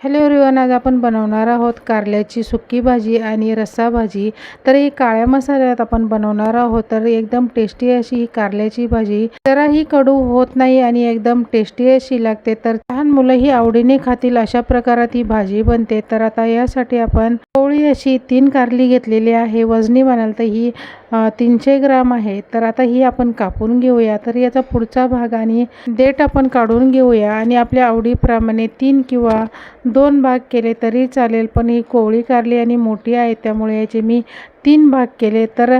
Hello everyone आज आपण बनवणार आहोत कारल्याची सुकी भाजी आणि रस्सा भाजी. तर ही काळ्या मसाल्यात आपण बनवणार आहोत. तर एकदम टेस्टी अशी ही कारल्याची भाजी. जराही कडू होत नाही आणि एकदम टेस्टी अशी लागते. तर लहान मुलंही आवडीने खातील अशा प्रकारात ही भाजी बनते. तर आता यासाठी आपण पोळी अशी तीन कारली घेतलेली आहे. वजनी म्हणाल तर ही तीनशे ग्राम आहे. तर आता ही आपण कापून घेऊया. तर याचा पुढचा भाग आणि देठ आपण काढून घेऊया. आणि आपल्या आवडीप्रमाणे तीन किंवा दोन भाग केले तरी चालेल पण ही कोवळी कारली आणि मोठी आहे त्यामुळे याचे मी तीन भाग केले. तर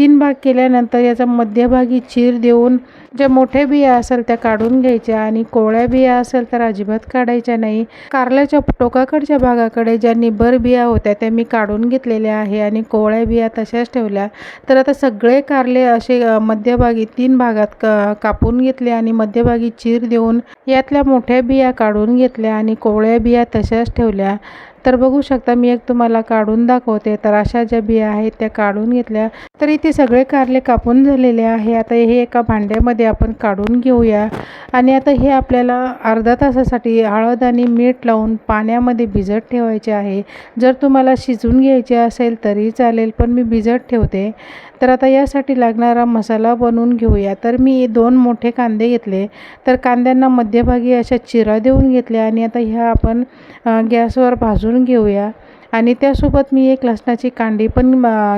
तीन भाग केल्यानंतर याचा मध्यभागी चीर देऊन ज्या मोठ्या बिया असेल त्या काढून घ्यायच्या आणि कोवळ्या बिया असेल तर अजिबात काढायच्या नाही. कारल्याच्या टोकाकडच्या भागाकडे ज्या निबर बिया होत्या त्या मी काढून घेतलेल्या आहे आणि कोवळ्या बिया तशाच ठेवल्या. तर आता सगळे कारले असे मध्यभागी तीन भागात क कापून घेतले आणि मध्यभागी चीर देऊन यातल्या मोठ्या बिया काढून घेतल्या आणि कोवळ्या बिया तशाच ठेवल्या. तर बघू शकता मी एक तुम्हाला काढून दाखवते. तर अशा ज्या बिया आहेत त्या काढून घेतल्या. तर इथे सगळे कारले कापून झालेले आहे. आता हे एका भांड्यामध्ये आपण काढून घेऊया. आणि आता हे आपल्याला अर्धा तासासाठी हळद आणि मीठ लावून पाण्यामध्ये भिजत ठेवायचे आहे. जर तुम्हाला शिजून घ्यायचे असेल तरी चालेल पण मी भिजत ठेवते. तर आता यासाठी लागणारा मसाला बनवून घेऊया. तर मी दोन मोठे कांदे घेतले. तर कांद्यांना मध्यभागी अशा चिरा देऊन घेतल्या. आणि आता ह्या आपण गॅसवर भाजून घेऊया. आणि त्यासोबत मी एक लसणाची कांडी पण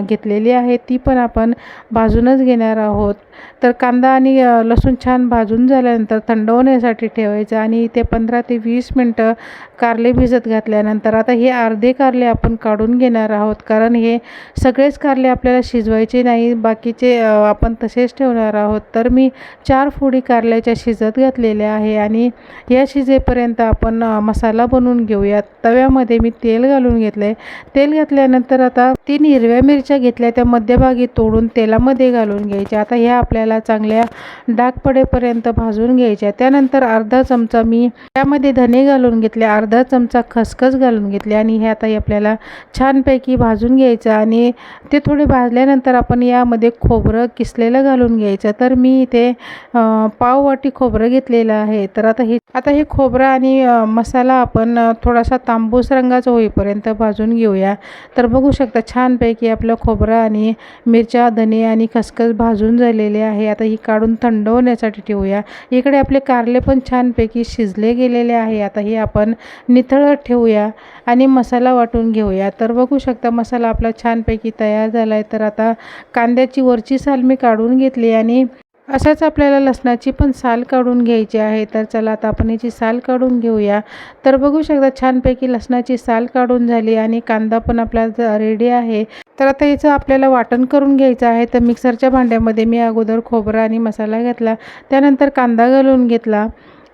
घेतलेली आहे. ती पण आपण भाजूनच घेणार आहोत. तर कांदा आणि लसूण छान भाजून झाल्यानंतर थंड होण्यासाठी ठेवायचं आणि ते पंधरा ते वीस मिनटं कारले भिजत घातल्यानंतर आता हे अर्धे कारले आपण काढून घेणार आहोत. कारण हे सगळेच कारले आपल्याला शिजवायचे नाही बाकीचे आपण तसेच ठेवणार आहोत. तर मी चार फोडी कारल्याच्या शिजत घातलेल्या आहे आणि या शिजेपर्यंत आपण मसाला बनवून घेऊयात. तव्यामध्ये मी तेल घालून घेतलं आहे तेल घातल्यानंतर आता तीन हिरव्या मिरच्या घेतल्या त्या मध्यभागी तोडून तेलामध्ये घालून घ्यायच्या. आता ह्या आपल्याला चांगल्या डाग पडेपर्यंत भाजून घ्यायच्या. त्यानंतर अर्धा चमचा मी त्यामध्ये धने घालून घेतले अर्धा चमचा खसखस घालून घेतले आणि हे आता हे आपल्याला छानपैकी भाजून घ्यायचं आणि ते थोडे भाजल्यानंतर आपण यामध्ये खोबरं किसलेलं घालून घ्यायचं. तर मी इथे पाववाटी खोबरं घेतलेलं आहे. तर आता हे आता हे खोबरं आणि मसाला आपण थोडासा तांबूस रंगाचा होईपर्यंत भाजून घेऊया. तर बघू शकता छानपैकी आपलं खोबरं आणि मिरच्या धने आणि खसखस भाजून झालेले आहे. आता ही काढून थंड होण्यासाठी ठेवूया. इकडे आपले कारले पण छानपैकी शिजले गेलेले आहे. आता हे आपण निथळत ठेवूया आणि मसाला वाटून घेऊया. तर बघू शकता मसाला आपला छानपैकी तयार झाला आहे तर आता कांद्याची वरची साल मी काढून घेतली आणि अशाच आपल्याला लसणाची पण साल काढून घ्यायची आहे. तर चला आता आपण याची साल काढून घेऊया. तर बघू शकता छानपैकी लसणाची साल काढून झाली आणि कांदा पण आपला रेडी आहे. तर आता याचं आपल्याला वाटण करून घ्यायचं आहे. तर मिक्सरच्या भांड्यामध्ये मी अगोदर खोबरं आणि मसाला घेतला. त्यानंतर कांदा घालून घेतला.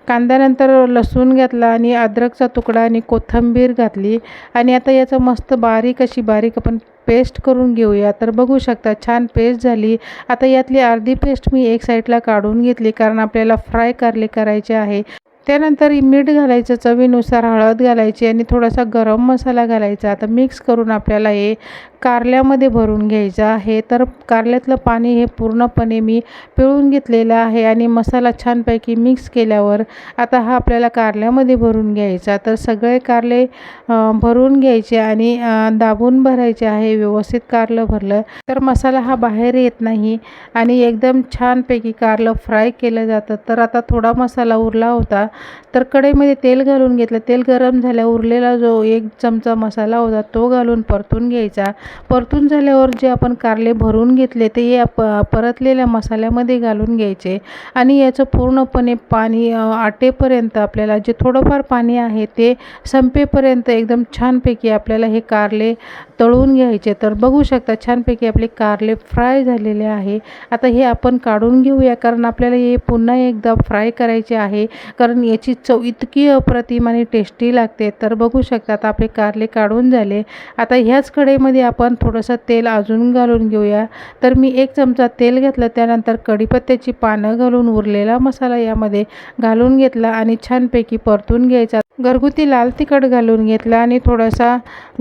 कांद्यानंतर लसूण घातला आणि अद्रकचा तुकडा आणि कोथिंबीर घातली. आणि आता याचं मस्त बारीक अशी बारीक आपण पेस्ट करून घेऊया. तर बघू शकता छान पेस्ट झाली. आता यातली अर्धी पेस्ट मी एक साईडला काढून घेतली कारण आपल्याला फ्राय कारले करायचे आहे. त्यानंतर मीठ घालायचं चवीनुसार हळद घालायची आणि थोडासा गरम मसाला घालायचा. आता मिक्स करून आपल्याला हे कारल्यामध्ये भरून घ्यायचं आहे. तर कारल्यातलं पाणी हे पूर्णपणे मी पिळून घेतलेलं आहे आणि मसाला छानपैकी मिक्स केल्यावर आता हा आपल्याला कारल्यामध्ये भरून घ्यायचा. तर सगळे कारले भरून घ्यायचे आणि दाबून भरायचे आहे. व्यवस्थित कारलं भरलं तर मसाला हा बाहेर येत नाही आणि एकदम छानपैकी कारलं फ्राय केलं जातं. तर आता थोडा मसाला उरला होता. तर कढईमध्ये तेल घालून घेतलं. तेल गरम झाल्यावर उरलेला जो एक चमचा मसाला होता तो घालून परतून घ्यायचा. परतून झाल्यावर जे आपण कारले भरून घेतले ते या प परतलेल्या मसाल्यामध्ये घालून घ्यायचे. आणि याचं पूर्णपणे पाणी आटेपर्यंत आपल्याला जे थोडंफार पाणी आहे ते संपेपर्यंत एकदम छानपैकी आपल्याला हे कारले तळून घ्यायचे. तर बघू शकता छानपैकी आपले कारले फ्राय झालेले आहे. आता हे आपण काढून घेऊया कारण आपल्याला हे पुन्हा एकदा फ्राय करायचे आहे. कारण याची चव इतकी अप्रतिम आणि टेस्टी लागते. तर बघू शकतात आपले कारले काढून झाले. आता ह्याच कढईमध्ये आपण थोडंसं तेल अजून घालून घेऊया. तर मी एक चमचा तेल घेतलं त्यानंतर कढीपत्त्याची पानं घालून उरलेला मसाला यामध्ये घालून घेतला आणि छानपैकी परतून घ्यायचा. घरगुती लाल तिखट घालून घेतला आणि थोडासा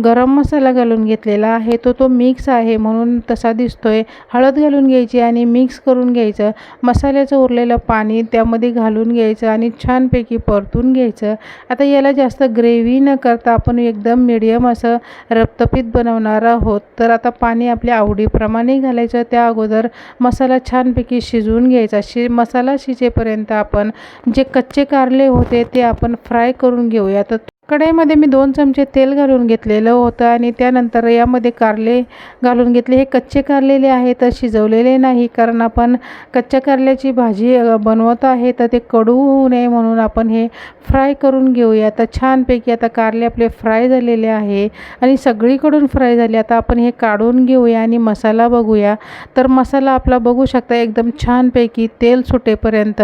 गरम मसाला घालून घेतलेला आहे. तो तो मिक्स आहे म्हणून तसा दिसतो आहे हळद घालून घ्यायची आणि मिक्स करून घ्यायचं. मसाल्याचं उरलेलं पाणी त्यामध्ये घालून घ्यायचं आणि छानपैकी परतून घ्यायचं. आता याला जास्त ग्रेव्ही न करता आपण एकदम मिडियम असं रपतपीत बनवणार आहोत. तर आता पाणी आपल्या आवडीप्रमाणे घालायचं. त्या अगोदर मसाला छानपैकी शिजवून घ्यायचा. शि मसाला शिजेपर्यंत आपण जे कच्चे कारले होते ते आपण फ्राय करून घेऊया. तर कढईमध्ये मी दोन चमचे तेल घालून घेतलेलं होतं आणि त्यानंतर यामध्ये कारले घालून घेतले. हे कच्चे कारलेले आहे तर शिजवलेले नाही कारण आपण कच्च्या कारल्याची भाजी बनवत आहे तर ते कडू होऊ नये म्हणून आपण हे फ्राय करून घेऊया. तर छानपैकी आता कारले आपले फ्राय झालेले आहे आणि सगळीकडून फ्राय झाले. आता आपण हे काढून घेऊया आणि मसाला बघूया. तर मसाला आपला बघू शकता एकदम छानपैकी तेल सुटेपर्यंत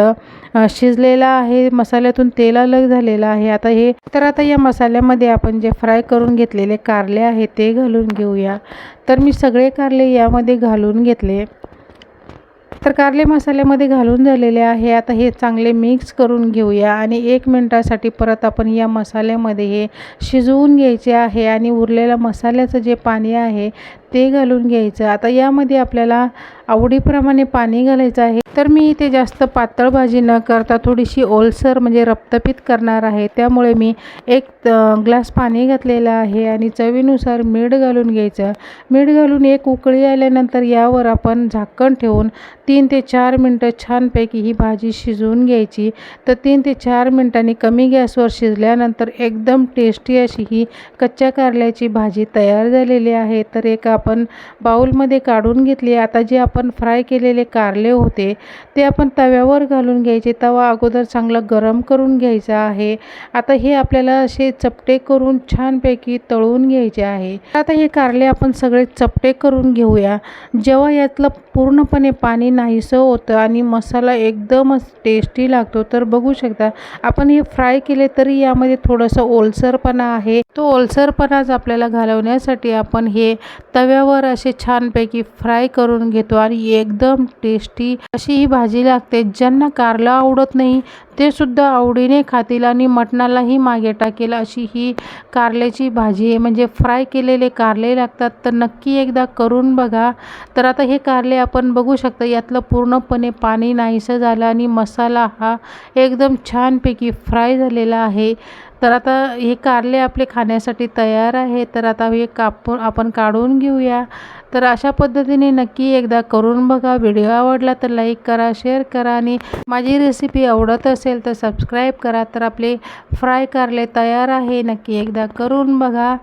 शिजलेला आहे. मसाल्यातून तेल अलग झालेलं आहे. आता हे तर आता या या मसाल्यामध्ये आपण जे फ्राय करून घेतलेले कारले आहे ते घालून घेऊया. तर मी सगळे कारले यामध्ये घालून घेतले. तर कारले मसाल्यामध्ये घालून झालेले आहे. आता हे चांगले मिक्स करून घेऊया आणि एक मिनटासाठी परत आपण या मसाल्यामध्ये हे शिजवून घ्यायचे आहे आणि उरलेलं मसाल्याचं जे पाणी आहे ते घालून घ्यायचं. आता यामध्ये आपल्याला आवडीप्रमाणे पाणी घालायचं आहे. तर मी इथे जास्त पातळ भाजी न करता थोडीशी ओलसर म्हणजे रक्तपीत करणार आहे. त्यामुळे मी एक ग्लास पाणी घातलेलं आहे आणि चवीनुसार मीठ घालून घ्यायचं. मीठ घालून एक उकळी आल्यानंतर यावर आपण झाकण ठेवून तीन ते चार मिनटं छानपैकी ही भाजी शिजवून घ्यायची. तर तीन ते चार मिनटांनी कमी गॅसवर शिजल्यानंतर एकदम टेस्टी अशी ही कच्च्या कारल्याची भाजी तयार झालेली आहे. तर एका आपण बाऊलमध्ये काढून घेतली. आता जे आपण फ्राय केलेले कारले होते ते आपण तव्यावर घालून घ्यायचे. तवा अगोदर चांगला गरम करून घ्यायचा आहे. आता हे आपल्याला असे चपटे करून छानपैकी तळून घ्यायचे आहे. आता हे कारले आपण सगळे चपटे करून घेऊया. जेव्हा यातलं पूर्णपणे पाणी नाहीसं होतं आणि मसाला एकदमच टेस्टी लागतो तर बघू शकता. आपण हे फ्राय केले तरी यामध्ये थोडंसं ओलसरपणा आहे. तो ओलसरपणाच आपल्याला घालवण्यासाठी आपण हे तव्यावर असे छानपैकी फ्राय करून घेतो आणि एकदम टेस्टी अशी ही भाजी लागते. ज्यांना कारलं आवडत नाही ते सुद्धा आवडीने खातील आणि मटणालाही मागे टाकेल अशी ही कारल्याची भाजी आहे. म्हणजे फ्राय केलेले कारले लागतात तर नक्की एकदा करून बघा. तर आता हे कारले आपण बघू शकता यातलं पूर्णपणे पाणी नाहीसं झालं आणि मसाला हा एकदम छानपैकी फ्राय झालेला आहे. तर आता हे कारले आपले खाण्यासाठी तयार आहे तर आता हे कापून आपण काढून घेऊया. तर अशा पद्धतीने नक्की एकदा करून बघा. व्हिडिओ आवडला तर लाईक करा शेअर करा आणि माझी रेसिपी आवडत असेल तर सबस्क्राईब करा. तर आपले फ्राय कारले तयार आहे. नक्की एकदा करून बघा.